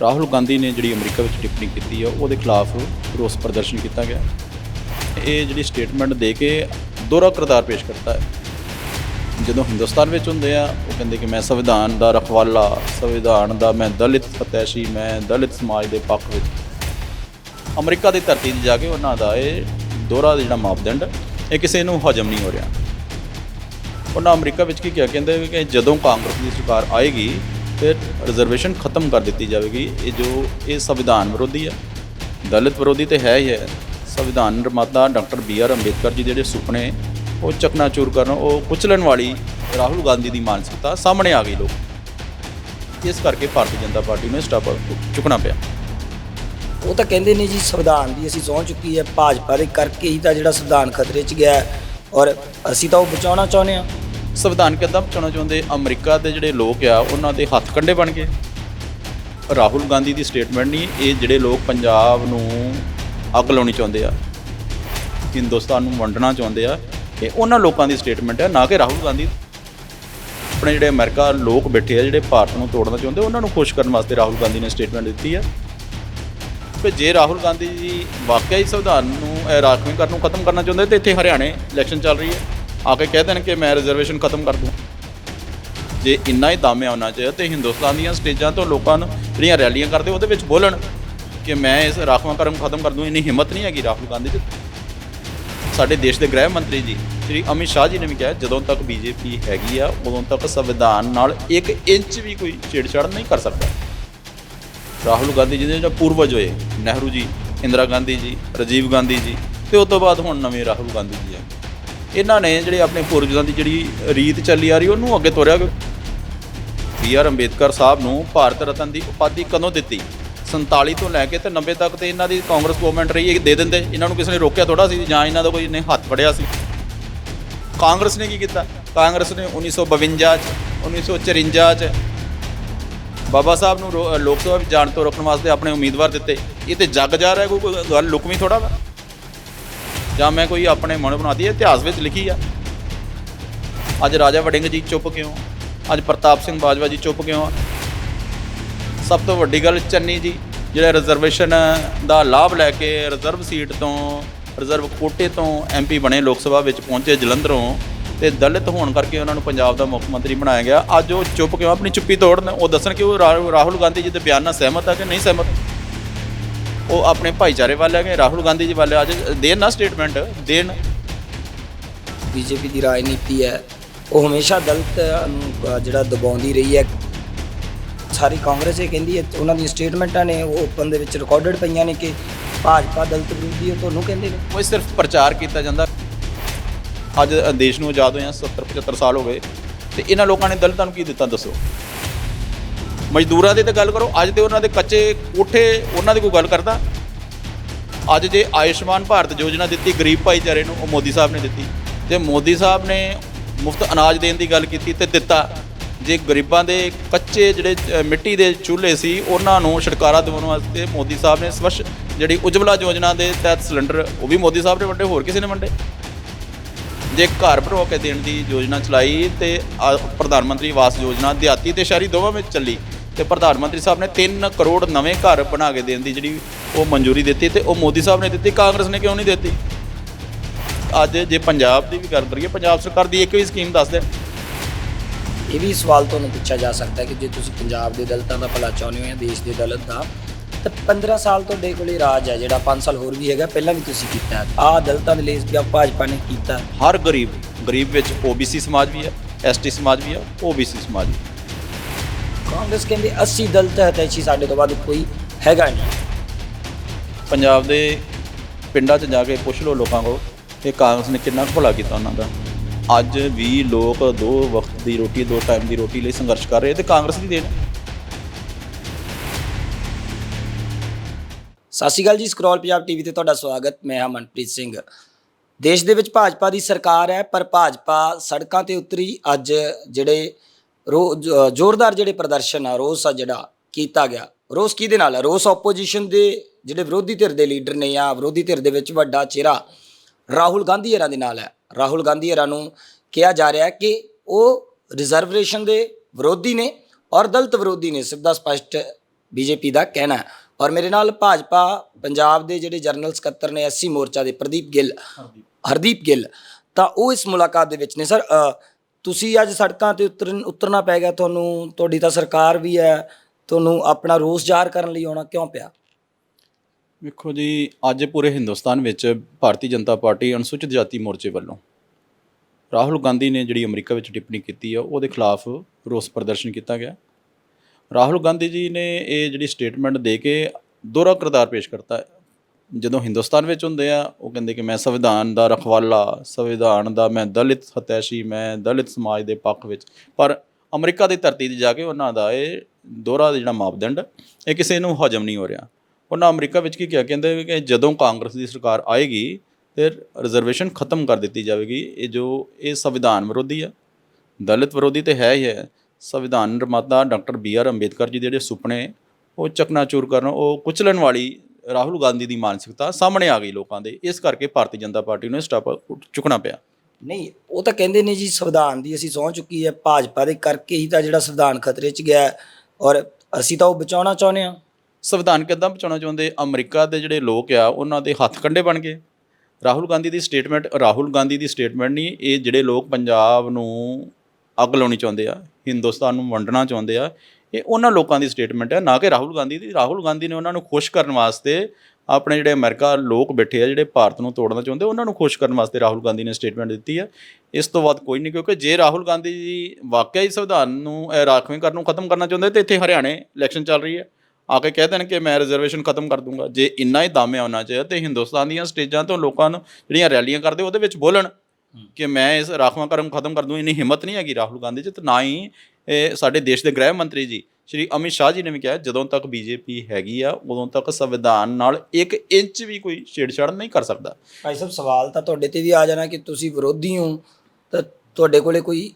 ਰਾਹੁਲ ਗਾਂਧੀ ਨੇ ਜਿਹੜੀ ਅਮਰੀਕਾ ਵਿੱਚ ਟਿੱਪਣੀ ਕੀਤੀ ਆ, ਉਹਦੇ ਖਿਲਾਫ ਰੋਸ ਪ੍ਰਦਰਸ਼ਨ ਕੀਤਾ ਗਿਆ। ਇਹ ਜਿਹੜੀ ਸਟੇਟਮੈਂਟ ਦੇ ਕੇ ਦੋਹਰਾ ਕਰਤਾਰ ਪੇਸ਼ ਕਰਤਾ ਹੈ। ਜਦੋਂ ਹਿੰਦੁਸਤਾਨ ਵਿੱਚ ਹੁੰਦੇ ਆ, ਉਹ ਕਹਿੰਦੇ ਕਿ ਮੈਂ ਸੰਵਿਧਾਨ ਦਾ ਰਖਵਾਲਾ, ਸੰਵਿਧਾਨ ਦਾ ਮੈਂ ਦਲਿਤ ਫਤੈਸ਼ੀ, ਮੈਂ ਦਲਿਤ ਸਮਾਜ ਦੇ ਪੱਖ ਵਿੱਚ। ਅਮਰੀਕਾ ਦੀ ਧਰਤੀ 'ਤੇ ਜਾ ਕੇ ਉਹਨਾਂ ਦਾ ਇਹ ਦੋਹਰਾ ਜਿਹੜਾ ਮਾਪਦੰਡ, ਇਹ ਕਿਸੇ ਨੂੰ ਹਜਮ ਨਹੀਂ ਹੋ ਰਿਹਾ। ਉਹਨਾਂ ਅਮਰੀਕਾ ਵਿੱਚ ਕੀ ਕਿਹਾ? ਕਹਿੰਦੇ ਕਿ ਜਦੋਂ ਕਾਂਗਰਸ ਦੀ ਸਰਕਾਰ ਆਏਗੀ ਫਿਰ ਰਿਜ਼ਰਵੇਸ਼ਨ ਖਤਮ ਕਰ ਦਿੱਤੀ ਜਾਵੇਗੀ। ਇਹ ਜੋ ਇਹ ਸੰਵਿਧਾਨ ਵਿਰੋਧੀ ਹੈ, ਦਲਿਤ ਵਿਰੋਧੀ ਤੇ ਹੈ ਹੀ ਹੈ। ਸੰਵਿਧਾਨ ਨਿਰਮਾਤਾ doctor B R Ambedkar ji ਦੇ ਜਿਹੜੇ ਸੁਪਨੇ, ਉਹ ਚਕਨਾਚੂਰ ਕਰਨ, ਉਹ ਕੁਚਲਣ ਵਾਲੀ ਰਾਹੁਲ ਗਾਂਧੀ ਦੀ ਮਾਨਸਿਕਤਾ ਸਾਹਮਣੇ ਆ ਗਈ ਲੋਕ। ਇਸ ਕਰਕੇ ਭਾਰਤੀ ਜਨਤਾ ਪਾਰਟੀ ਨੂੰ ਸਟੈਪ ਚੁੱਕਣਾ ਪਿਆ। ਉਹ ਤਾਂ ਕਹਿੰਦੇ ਨੇ ਜੀ ਸੰਵਿਧਾਨ ਦੀ ਅਸੀਂ ਸਹੁੰ ਚੁੱਕੀ ਹੈ, ਭਾਜਪਾ ਦੇ ਕਰਕੇ ਹੀ ਤਾਂ ਜਿਹੜਾ ਸੰਵਿਧਾਨ ਖਤਰੇ 'ਚ ਗਿਆ ਔਰ ਅਸੀਂ ਤਾਂ ਉਹ ਬਚਾਉਣਾ ਚਾਹੁੰਦੇ ਹਾਂ। ਸੰਵਿਧਾਨ ਕਿੱਦਾਂ ਬਚਾਉਣਾ ਚਾਹੁੰਦੇ ਅਮਰੀਕਾ ਦੇ ਜਿਹੜੇ ਲੋਕ ਆ, ਉਹਨਾਂ ਦੇ ਹੱਥ ਕੰਡੇ ਬਣ ਗਏ। ਰਾਹੁਲ ਗਾਂਧੀ ਦੀ ਸਟੇਟਮੈਂਟ ਨਹੀਂ, ਇਹ ਜਿਹੜੇ ਲੋਕ ਪੰਜਾਬ ਨੂੰ ਅੱਗ ਲਾਉਣੀ ਚਾਹੁੰਦੇ ਆ, ਹਿੰਦੁਸਤਾਨ ਨੂੰ ਵੰਡਣਾ ਚਾਹੁੰਦੇ ਆ, ਇਹ ਉਹਨਾਂ ਲੋਕਾਂ ਦੀ ਸਟੇਟਮੈਂਟ ਹੈ ਨਾ ਕਿ ਰਾਹੁਲ ਗਾਂਧੀ ਆਪਣੇ ਜਿਹੜੇ ਅਮਰੀਕਾ ਲੋਕ ਬੈਠੇ ਆ, ਜਿਹੜੇ ਭਾਰਤ ਨੂੰ ਤੋੜਨਾ ਚਾਹੁੰਦੇ, ਉਹਨਾਂ ਨੂੰ ਖੁਸ਼ ਕਰਨ ਵਾਸਤੇ ਰਾਹੁਲ ਗਾਂਧੀ ਨੇ ਸਟੇਟਮੈਂਟ ਦਿੱਤੀ ਆ। ਕਿ ਜੇ ਰਾਹੁਲ ਗਾਂਧੀ ਜੀ ਵਾਕਿਆ ਹੀ ਸੰਵਿਧਾਨ ਨੂੰ, ਇਹ ਰਾਖਵੀਕਰਨ ਨੂੰ ਖਤਮ ਕਰਨਾ ਚਾਹੁੰਦੇ, ਤੇ ਇੱਥੇ ਹਰਿਆਣੇ ਇਲੈਕਸ਼ਨ ਚੱਲ ਰਹੀ ਹੈ। ਆ ਕੇ ਕਹਿ ਦੇਣ ਕਿ ਮੈਂ ਰਿਜ਼ਰਵੇਸ਼ਨ ਖਤਮ ਕਰ ਦੂੰ। ਜੇ ਇੰਨਾ ਹੀ ਦਮ ਹੈ ਉਹਨਾਂ 'ਚ ਤੇ ਹਿੰਦੁਸਤਾਨ ਦੀਆਂ ਸਟੇਜਾਂ ਤੋਂ ਲੋਕਾਂ ਨੂੰ ਜਿਹੜੀਆਂ ਰੈਲੀਆਂ ਕਰਦੇ, ਉਹਦੇ ਵਿੱਚ ਬੋਲਣ ਕਿ ਮੈਂ ਇਸ ਰਾਖਵਾਂਕਰਨ ਖਤਮ ਕਰ ਦੂੰ, ਇੰਨੀ ਹਿੰਮਤ ਨਹੀਂ ਹੈਗੀ ਰਾਹੁਲ ਗਾਂਧੀ 'ਚ ਸਾਡੇ ਦੇਸ਼ ਦੇ ਗ੍ਰਹਿ ਮੰਤਰੀ ਜੀ, ਸ਼੍ਰੀ ਅਮਿਤ ਸ਼ਾਹ ਜੀ ਨੇ ਵੀ ਕਿਹਾ, ਜਦੋਂ ਤੱਕ ਬੀਜੇਪੀ ਹੈਗੀ ਆ, ਉਦੋਂ ਤੱਕ ਸੰਵਿਧਾਨ ਨਾਲ 1 ਇੰਚ ਵੀ ਕੋਈ ਛੇੜਛਾੜ ਨਹੀਂ ਕਰ ਸਕਦਾ। ਰਾਹੁਲ ਗਾਂਧੀ ਜੀ ਦੇ ਜਿਹੜਾ ਪੂਰਵਜ ਹੋਏ, ਨਹਿਰੂ ਜੀ, ਇੰਦਰਾ ਗਾਂਧੀ ਜੀ, ਰਾਜੀਵ ਗਾਂਧੀ ਜੀ, ਤੇ ਉਸ ਤੋਂ ਬਾਅਦ ਹੁਣ ਨਵੇਂ ਰਾਹੁਲ ਗਾਂਧੀ ਜੀ ਆ। ਇਹਨਾਂ ਨੇ ਜਿਹੜੇ ਆਪਣੇ ਪੂਰਵਜਾਂ ਦੀ ਜਿਹੜੀ ਰੀਤ ਚੱਲੀ ਆ ਰਹੀ, ਉਹਨੂੰ ਅੱਗੇ ਤੋਰਿਆ ਬੀ ਆਰ ਅੰਬੇਦਕਰ ਸਾਹਿਬ ਨੂੰ ਭਾਰਤ ਰਤਨ ਦੀ ਉਪਾਧੀ ਕਦੋਂ ਦਿੱਤੀ? 47 ਤੋਂ ਲੈ ਕੇ ਤੇ 90 ਤੱਕ ਤੇ ਇਹਨਾਂ ਦੀ ਕਾਂਗਰਸ ਗਵਰਨਮੈਂਟ ਰਹੀ, ਇਹ ਦੇ ਦਿੰਦੇ। ਇਹਨਾਂ ਨੂੰ ਕਿਸੇ ਨੇ ਰੋਕਿਆ ਥੋੜਾ ਸੀ ਜਾਂ ਇਹਨਾਂ ਦਾ ਕੋਈ ਨੇ ਹੱਥ ਫੜਿਆ ਸੀ। ਕਾਂਗਰਸ ਨੇ ਕੀ ਕੀਤਾ? ਕਾਂਗਰਸ ਨੇ 1952 ਚ 1954 ਚ ਬਾਬਾ ਸਾਹਿਬ ਨੂੰ ਰੋ- ਲੋਕ ਸਭਾ ਵਿੱਚ ਜਾਣ ਤੋਂ ਰੋਕਣ ਵਾਸਤੇ ਆਪਣੇ ਉਮੀਦਵਾਰ ਦਿੱਤੇ। ਇਹ ਤੇ ਜੱਗ ਜਾ ਰਿਹਾ, ਕੋਈ ਕੋਈ ਗੱਲ ਲੁਕਵੀਂ ਥੋੜਾ ਵਾ। ਜਾਂ ਮੈਂ ਕੋਈ ਆਪਣੇ ਮਨ ਬਣਾਦੀ ਹੈ ਇਤਿਹਾਸ ਵਿੱਚ ਲਿਖੀ ਆ। ਅੱਜ ਰਾਜਾ ਵੜਿੰਗ ਜੀ ਚੁੱਪ ਕਿਉਂ? ਅੱਜ ਪ੍ਰਤਾਪ ਸਿੰਘ ਬਾਜਵਾ ਜੀ ਚੁੱਪ ਕਿਉਂ ਆ? ਸਭ ਤੋਂ ਵੱਡੀ ਗੱਲ ਚੰਨੀ ਜੀ, ਜਿਹੜੇ ਰਿਜ਼ਰਵੇਸ਼ਨ ਦਾ ਲਾਭ ਲੈ ਕੇ ਰਿਜ਼ਰਵ ਸੀਟ ਤੋਂ ਰਿਜ਼ਰਵ ਕੋਟੇ ਤੋਂ ਐਮਪੀ ਬਣੇ ਲੋਕ ਸਭਾ ਵਿੱਚ ਪਹੁੰਚੇ ਜਲੰਧਰੋਂ ਤੇ ਦਲਿਤ ਹੋਣ ਕਰਕੇ ਉਹਨਾਂ ਨੂੰ ਪੰਜਾਬ ਦਾ ਮੁੱਖ ਮੰਤਰੀ ਬਣਾਇਆ ਗਿਆ। ਅੱਜ ਉਹ ਚੁੱਪ ਕਿਉਂ? ਆਪਣੀ ਚੁੱਪੀ ਤੋੜਨ। ਉਹ ਦੱਸਣ ਕਿ ਉਹ ਰਾ- ਰਾਹੁਲ ਗਾਂਧੀ ਜੀ ਦੇ ਬਿਆਨ ਨਾਲ ਸਹਿਮਤ ਆ ਕਿ ਨਹੀਂ ਸਹਿਮਤ? ਉਹ ਆਪਣੇ ਭਾਈਚਾਰੇ ਵੱਲ ਹੈਗੇ ਰਾਹੁਲ ਗਾਂਧੀ ਜੀ ਵੱਲ ਅੱਜ ਦੇਣ ਨਾ ਸਟੇਟਮੈਂਟ ਦੇਣ? ਬੀਜੇਪੀ ਦੀ ਰਾਜਨੀਤੀ ਹੈ ਉਹ ਹਮੇਸ਼ਾ ਦਲਿਤ ਨੂੰ ਜਿਹੜਾ ਦਬਾਉਂਦੀ ਰਹੀ ਹੈ। ਸਾਰੀ ਕਾਂਗਰਸ ਇਹ ਕਹਿੰਦੀ ਹੈ ਉਹਨਾਂ ਦੀਆਂ ਸਟੇਟਮੈਂਟਾਂ ਨੇ ਉਹ ਓਪਨ ਦੇ ਵਿੱਚ ਰਿਕਾਰਡਡ ਪਈਆਂ ਨੇ ਕਿ ਭਾਜਪਾ ਦਲਿਤ ਵਿਰੋਧੀ ਹੈ ਤੁਹਾਨੂੰ ਕਹਿੰਦੇ ਨੇ। ਉਹ ਸਿਰਫ ਪ੍ਰਚਾਰ ਕੀਤਾ ਜਾਂਦਾ। ਅੱਜ ਦੇਸ਼ ਨੂੰ ਆਜ਼ਾਦ ਹੋਇਆ 70 75 ਸਾਲ ਹੋ ਗਏ ਤੇ ਇਹਨਾਂ ਲੋਕਾਂ ਨੇ ਦਲਿਤਾਂ ਨੂੰ ਕੀ ਦਿੱਤਾ ਦੱਸੋ? ਮਜ਼ਦੂਰਾਂ ਦੀ ਤਾਂ ਗੱਲ ਕਰੋ, ਅੱਜ ਤੇ ਉਹਨਾਂ ਦੇ ਕੱਚੇ ਕੋਠੇ ਉਹਨਾਂ ਦੀ ਕੋਈ ਗੱਲ ਕਰਦਾ? ਅੱਜ ਜੇ ਆਯੁਸ਼ਮਾਨ ਭਾਰਤ ਯੋਜਨਾ ਦਿੱਤੀ, ਗਰੀਬ ਭਾਈਚਾਰੇ ਨੂੰ, ਉਹ ਮੋਦੀ ਸਾਹਿਬ ਨੇ ਦਿੱਤੀ। ਤੇ ਮੋਦੀ ਸਾਹਿਬ ਨੇ ਮੁਫਤ ਅਨਾਜ ਦੇਣ ਦੀ ਗੱਲ ਕੀਤੀ ਤੇ ਦਿੱਤਾ, ਜੇ ਗਰੀਬਾਂ ਦੇ ਕੱਚੇ ਜਿਹੜੇ ਮਿੱਟੀ ਦੇ ਚੁੱਲ੍ਹੇ ਸੀ, ਉਹਨਾਂ ਨੂੰ ਛੁਟਕਾਰਾ ਦਿਵਾਉਣ ਵਾਸਤੇ ਮੋਦੀ ਸਾਹਿਬ ਨੇ ਸਵੱਛ ਜਿਹੜੀ ਉਜਵਲਾ ਯੋਜਨਾ ਦੇ ਤਹਿਤ ਸਿਲੰਡਰ, ਉਹ ਵੀ ਮੋਦੀ ਸਾਹਿਬ ਨੇ ਵੰਡੇ, ਹੋਰ ਕਿਸੇ ਨੇ ਵੰਡੇ? ਜੇ ਘਰ ਭਰੋ ਕੇ ਦੇਣ ਦੀ ਯੋਜਨਾ ਚਲਾਈ ਤੇ ਪ੍ਰਧਾਨ ਮੰਤਰੀ ਆਵਾਸ ਯੋਜਨਾ ਦਿਹਾਤੀ ਤੇ ਸ਼ਹਿਰੀ ਦੋਵਾਂ ਵਿੱਚ ਚੱਲੀ ਤੇ ਪ੍ਰਧਾਨ ਮੰਤਰੀ ਸਾਹਿਬ ਨੇ 3 ਕਰੋੜ ਨਵੇਂ ਘਰ ਬਣਾ ਕੇ ਦੇਣ ਦੀ ਜਿਹੜੀ ਉਹ ਮਨਜ਼ੂਰੀ ਦਿੱਤੀ ਤੇ ਉਹ ਮੋਦੀ ਸਾਹਿਬ ਨੇ ਦਿੱਤੀ ਕਾਂਗਰਸ ਨੇ ਕਿਉਂ ਨਹੀਂ ਦਿੱਤੀ? ਅੱਜ ਜੇ ਪੰਜਾਬ ਦੀ ਵੀ ਗੱਲ ਕਰੀਏ ਪੰਜਾਬ ਸਰਕਾਰ ਦੀ ਇੱਕ ਵੀ ਸਕੀਮ ਦੱਸ ਦੇ ਇਹ ਵੀ ਸਵਾਲ ਤੁਹਾਨੂੰ ਪੁੱਛਿਆ ਜਾ ਸਕਦਾ ਹੈ ਕਿ ਜੇ ਤੁਸੀਂ ਪੰਜਾਬ ਦੇ ਦਲਿਤਾਂ ਦਾ ਭਲਾ ਚਾਹੁੰਦੇ ਹੋ ਜਾਂ ਦੇਸ਼ ਦੇ ਦਲਿਤ ਦਾ ਤਾਂ 15 ਸਾਲ ਤੁਹਾਡੇ ਕੋਲੇ ਰਾਜ ਹੈ ਜਿਹੜਾ 5 ਸਾਲ ਹੋਰ ਵੀ ਹੈਗਾ ਪਹਿਲਾਂ ਵੀ ਤੁਸੀਂ ਕੀਤਾ ਆ ਦਲਿਤਾਂ ਦੇ ਲਈ ਵੀ ਭਾਜਪਾ ਨੇ ਕੀਤਾ। ਹਰ ਗਰੀਬ ਗਰੀਬ ਵਿੱਚ OBC ਸਮਾਜ ਵੀ ਹੈ ST ਸਮਾਜ ਵੀ ਹੈ OBC ਸਮਾਜ ਵੀ ਹੈ। ਕਾਂਗਰਸ ਕਹਿੰਦੇ 80 ਦਲਿਤ ਹਤੈਸ਼ੀ ਸਾਡੇ ਤੋਂ ਬਾਅਦ ਕੋਈ ਹੈਗਾ ਨਹੀਂ। ਪੰਜਾਬ ਦੇ ਪਿੰਡਾਂ 'ਚ ਜਾ ਕੇ ਪੁੱਛ ਲਓ ਲੋਕਾਂ ਕੋਲ ਕਿ ਕਾਂਗਰਸ ਨੇ ਕਿੰਨਾ ਭਲਾ ਕੀਤਾ ਉਹਨਾਂ ਦਾ। ਅੱਜ ਵੀ ਲੋਕ ਦੋ ਵਕਤ ਦੀ ਰੋਟੀ ਦੋ ਟਾਈਮ ਦੀ ਰੋਟੀ ਲਈ ਸੰਘਰਸ਼ ਕਰ ਰਹੇ ਤੇ ਕਾਂਗਰਸ ਦੀ ਦੇਣ। ਸਤਿ ਸ਼੍ਰੀ ਅਕਾਲ ਜੀ ਸਕਰੋਲ ਪੰਜਾਬ ਟੀਵੀ ਤੇ ਤੁਹਾਡਾ ਸਵਾਗਤ ਮੈਂ ਹਾਂ ਮਨਪ੍ਰੀਤ ਸਿੰਘ। ਦੇਸ਼ ਦੇ ਵਿੱਚ ਭਾਜਪਾ ਦੀ ਸਰਕਾਰ ਹੈ ਪਰ ਭਾਜਪਾ ਸੜਕਾਂ ਤੇ ਉਤਰੀ। ਅੱਜ ਜਿਹੜੇ ਜ਼ੋਰਦਾਰ ਜਿਹੜੇ ਪ੍ਰਦਰਸ਼ਨ ਆ ਰੋਸ ਆ ਜਿਹੜਾ ਕੀਤਾ ਗਿਆ। ਰੋਸ ਕਿਹਦੇ ਨਾਲ ਹੈ ਰੋਸ ਆਪੋਜੀਸ਼ਨ ਦੇ ਜਿਹੜੇ ਵਿਰੋਧੀ ਧਿਰ ਦੇ ਲੀਡਰ ਨੇ ਜਾਂ ਵਿਰੋਧੀ ਧਿਰ ਦੇ ਵਿੱਚ ਵੱਡਾ ਚਿਹਰਾ ਰਾਹੁਲ ਗਾਂਧੀ ਹਰਾਂ ਦੇ ਨਾਲ ਹੈ ਰਾਹੁਲ ਗਾਂਧੀ ਹਰਾਂ ਨੂੰ ਕਿਹਾ ਜਾ ਰਿਹਾ ਹੈ ਕਿ ਉਹ ਰਿਜ਼ਰਵੇਸ਼ਨ ਦੇ ਵਿਰੋਧੀ ਨੇ ਔਰ ਦਲਿਤ ਵਿਰੋਧੀ ਨੇ ਸਿੱਧਾ ਸਪਸ਼ਟ ਬੀਜੇਪੀ ਦਾ ਕਹਿਣਾ ਹੈ। ਔਰ ਮੇਰੇ ਨਾਲ ਭਾਜਪਾ ਪੰਜਾਬ ਦੇ ਜਿਹੜੇ ਜਨਰਲ ਸਕੱਤਰ ਨੇ ਐਸਸੀ ਮੋਰਚਾ ਦੇ ਪ੍ਰਦੀਪ ਗਿੱਲ ਹਰਦੀਪ। ਗਿੱਲ ਤਾਂ ਉਹ ਇਸ ਮੁਲਾਕਾਤ ਦੇ ਵਿੱਚ ਨੇ। ਸਰ ਤੁਸੀਂ ਅੱਜ ਸੜਕਾਂ ਤੇ ਉਤਰਨ ਉਤਰਨਾ ਪੈ ਗਿਆ ਤੁਹਾਨੂੰ, ਤੁਹਾਡੀ ਤਾਂ ਸਰਕਾਰ ਵੀ ਹੈ, ਤੁਹਾਨੂੰ ਆਪਣਾ ਰੋਸ ਜ਼ਾਹਰ ਕਰਨ ਲਈ ਆਉਣਾ ਕਿਉਂ ਪਿਆ? ਵੇਖੋ ਜੀ, ਅੱਜ ਪੂਰੇ ਹਿੰਦੁਸਤਾਨ ਵਿੱਚ ਭਾਰਤੀ ਜਨਤਾ ਪਾਰਟੀ ਅਨੁਸੂਚਿਤ ਜਾਤੀ ਮੋਰਚੇ ਵੱਲੋਂ ਰਾਹੁਲ ਗਾਂਧੀ ਨੇ ਜਿਹੜੀ ਅਮਰੀਕਾ ਵਿੱਚ ਟਿੱਪਣੀ ਕੀਤੀ ਆ, ਉਹਦੇ ਖਿਲਾਫ ਰੋਸ ਪ੍ਰਦਰਸ਼ਨ ਕੀਤਾ ਗਿਆ। ਰਾਹੁਲ ਗਾਂਧੀ ਜੀ ਨੇ ਇਹ ਜਿਹੜੀ ਸਟੇਟਮੈਂਟ ਦੇ ਕੇ ਦੋਹਰਾ ਕਿਰਦਾਰ ਪੇਸ਼ ਕਰਤਾ। ਜਦੋਂ ਹਿੰਦੁਸਤਾਨ ਵਿੱਚ ਹੁੰਦੇ ਆ, ਉਹ ਕਹਿੰਦੇ ਕਿ ਮੈਂ ਸੰਵਿਧਾਨ ਦਾ ਰਖਵਾਲਾ, ਸੰਵਿਧਾਨ ਦਾ ਮੈਂ ਦਲਿਤ ਹਤੈਸ਼ੀ ਮੈਂ ਦਲਿਤ ਸਮਾਜ ਦੇ ਪੱਖ ਵਿੱਚ। ਪਰ ਅਮਰੀਕਾ ਦੀ ਧਰਤੀ ਤੇ ਜਾ ਕੇ ਉਹਨਾਂ ਦਾ ਇਹ ਦੋਹਰਾ ਜਿਹੜਾ ਮਾਪਦੰਡ, ਇਹ ਕਿਸੇ ਨੂੰ ਹਜਮ ਨਹੀਂ ਹੋ ਰਿਹਾ। ਉਹਨਾਂ ਅਮਰੀਕਾ ਵਿੱਚ ਕੀ ਕਿਹਾ? ਕਹਿੰਦੇ ਕਿ ਜਦੋਂ ਕਾਂਗਰਸ ਦੀ ਸਰਕਾਰ ਆਏਗੀ ਤੇ ਰਿਜ਼ਰਵੇਸ਼ਨ ਖਤਮ ਕਰ ਦਿੱਤੀ ਜਾਵੇਗੀ। ਇਹ ਜੋ ਇਹ ਸੰਵਿਧਾਨ ਵਿਰੋਧੀ ਆ, ਦਲਿਤ ਵਿਰੋਧੀ ਤੇ ਹੈ ਹੀ ਹੈ। ਸੰਵਿਧਾਨ ਨਿਰਮਾਤਾ doctor B R Ambedkar ji ਦੇ ਜਿਹੜੇ ਸੁਪਨੇ, ਉਹ ਚਕਨਾਚੂਰ ਕਰਨ, ਉਹ ਕੁਚਲਣ ਵਾਲੀ ਰਾਹੁਲ ਗਾਂਧੀ ਦੀ ਮਾਨਸਿਕਤਾ ਸਾਹਮਣੇ ਆ ਗਈ ਲੋਕਾਂ ਦੇ। ਇਸ ਕਰਕੇ ਭਾਰਤੀ ਜਨਤਾ ਪਾਰਟੀ ਨੂੰ ਸਟੈਪ ਚੁੱਕਣਾ ਪਿਆ। ਨਹੀਂ ਉਹ ਤਾਂ ਕਹਿੰਦੇ ਨੇ ਜੀ ਸੰਵਿਧਾਨ ਦੀ ਅਸੀਂ ਸਹੁੰ ਚੁੱਕੀ ਹੈ ਭਾਜਪਾ ਦੇ ਕਰਕੇ ਹੀ ਤਾਂ ਜਿਹੜਾ ਸੰਵਿਧਾਨ ਖਤਰੇ 'ਚ ਗਿਆ ਔਰ ਅਸੀਂ ਤਾਂ ਉਹ ਬਚਾਉਣਾ ਚਾਹੁੰਦੇ ਹਾਂ। ਸੰਵਿਧਾਨ ਕਿੱਦਾਂ ਬਚਾਉਣਾ ਚਾਹੁੰਦੇ? ਅਮਰੀਕਾ ਦੇ ਜਿਹੜੇ ਲੋਕ ਆ ਉਹਨਾਂ ਦੇ ਹੱਥ ਕੰਡੇ ਬਣ ਗਏ। ਰਾਹੁਲ ਗਾਂਧੀ ਦੀ ਸਟੇਟਮੈਂਟ ਰਾਹੁਲ ਗਾਂਧੀ ਦੀ ਸਟੇਟਮੈਂਟ ਨਹੀਂ ਇਹ ਜਿਹੜੇ ਲੋਕ ਪੰਜਾਬ ਨੂੰ ਅੱਗ ਲਾਉਣੀ ਚਾਹੁੰਦੇ ਆ ਹਿੰਦੁਸਤਾਨ ਨੂੰ ਵੰਡਣਾ ਚਾਹੁੰਦੇ ਆ ਇਹ ਉਹਨਾਂ ਲੋਕਾਂ ਦੀ ਸਟੇਟਮੈਂਟ ਹੈ ਨਾ ਕਿ ਰਾਹੁਲ ਗਾਂਧੀ ਦੀ। ਰਾਹੁਲ ਗਾਂਧੀ ਨੇ ਉਹਨਾਂ ਨੂੰ ਖੁਸ਼ ਕਰਨ ਵਾਸਤੇ ਆਪਣੇ ਜਿਹੜੇ ਅਮਰੀਕਾ ਲੋਕ ਬੈਠੇ ਆ ਜਿਹੜੇ ਭਾਰਤ ਨੂੰ ਤੋੜਨਾ ਚਾਹੁੰਦੇ ਉਹਨਾਂ ਨੂੰ ਖੁਸ਼ ਕਰਨ ਵਾਸਤੇ ਰਾਹੁਲ ਗਾਂਧੀ ਨੇ ਸਟੇਟਮੈਂਟ ਦਿੱਤੀ ਹੈ। ਇਸ ਤੋਂ ਬਾਅਦ ਕੋਈ ਨਹੀਂ ਕਿਉਂਕਿ ਜੇ ਰਾਹੁਲ ਗਾਂਧੀ ਜੀ ਵਾਕਿਆ ਹੀ ਸੰਵਿਧਾਨ ਨੂੰ ਇਹ ਰਾਖਵੇਂ ਕਰਨ ਨੂੰ ਖਤਮ ਕਰਨਾ ਚਾਹੁੰਦੇ ਤੇ ਇੱਥੇ ਹਰਿਆਣੇ ਇਲੈਕਸ਼ਨ ਚੱਲ ਰਹੀ ਹੈ। ਆ ਕੇ ਕਹਿ ਦੇਣ ਕਿ ਮੈਂ ਰਿਜ਼ਰਵੇਸ਼ਨ ਖਤਮ ਕਰ ਦੂੰਗਾ। ਜੇ ਇੰਨਾ ਹੀ ਦਮ ਹੈ ਉਹਨਾਂ 'ਚ ਤੇ ਹਿੰਦੁਸਤਾਨ ਦੀਆਂ ਸਟੇਜਾਂ ਤੋਂ ਲੋਕਾਂ ਨੂੰ ਜਿਹੜੀਆਂ ਰੈਲੀਆਂ ਕਰਦੇ ਉਹਦੇ ਵਿੱਚ ਬੋਲਣ ਕਿ ਮੈਂ ਇਸ ਰਾਖਵਾਂ ਕਰਮ ਖਤਮ ਕਰ ਦੂੰ ਇੰਨੀ ਹਿੰਮਤ ਨਹੀਂ ਹੈਗੀ ਰਾਹੁਲ ਗਾਂਧੀ 'ਚ ਤੇ ਨਾ ਹੀ ਸਾਡੇ ਦੇਸ਼ ਦੇ ਗ੍ਰਹਿ ਮੰਤਰੀ ਜੀ ਸ਼੍ਰੀ ਅਮਿਤ ਸ਼ਾਹ ਜੀ ਨੇ ਵੀ ਕਿਹਾ ਜਦੋਂ ਤੱਕ ਬੀਜੇਪੀ ਹੈਗੀ ਆ ਉਦੋਂ ਤੱਕ ਸੰਵਿਧਾਨ ਨਾਲ 1 ਇੰਚ ਵੀ ਕੋਈ ਛੇੜਛਾੜ ਨਹੀਂ ਕਰ ਸਕਦਾ। ਭਾਈ ਸਾਹਿਬ ਸਵਾਲ ਤਾਂ ਤੁਹਾਡੇ ਤੇ ਵੀ ਆ ਜਾਣਾ ਕਿ ਤੁਸੀਂ ਵਿਰੋਧੀ ਹੋ ਤਾਂ ਤੁਹਾਡੇ ਕੋਲੇ ਕੋਈ